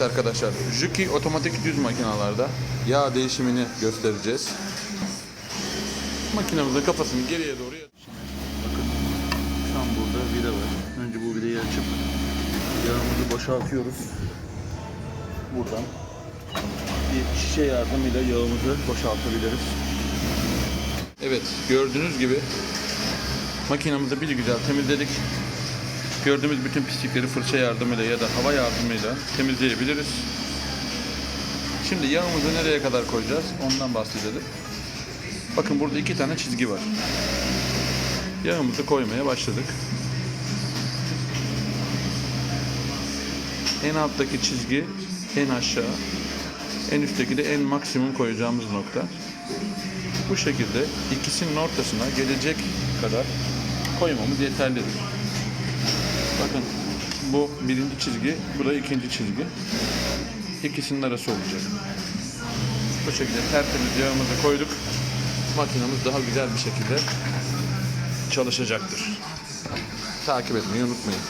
Evet arkadaşlar, Juki otomatik düz makinalarda yağ değişimini göstereceğiz. Makinemizin kafasını geriye doğru Bakın şu an burada vida var. Önce bu vidayı açıp yağımızı boşaltıyoruz. Buradan bir şişe yardımıyla yağımızı boşaltabiliriz. Evet, gördüğünüz gibi makinamızı bir güzel temizledik. Gördüğümüz bütün pislikleri fırça yardımıyla ya da hava yardımıyla temizleyebiliriz. Şimdi yağımızı nereye kadar koyacağız ondan bahsedelim. Bakın burada iki tane çizgi var. Yağımızı koymaya başladık. En alttaki çizgi en aşağı, en üstteki de en maksimum koyacağımız nokta. Bu şekilde ikisinin ortasına gelecek kadar koymamız yeterlidir. Bakın bu birinci çizgi, bu da ikinci çizgi. İkisinin arası olacak. Bu şekilde tertemiz yağımızı koyduk. Makinamız daha güzel bir şekilde çalışacaktır. Takip etmeyi unutmayın.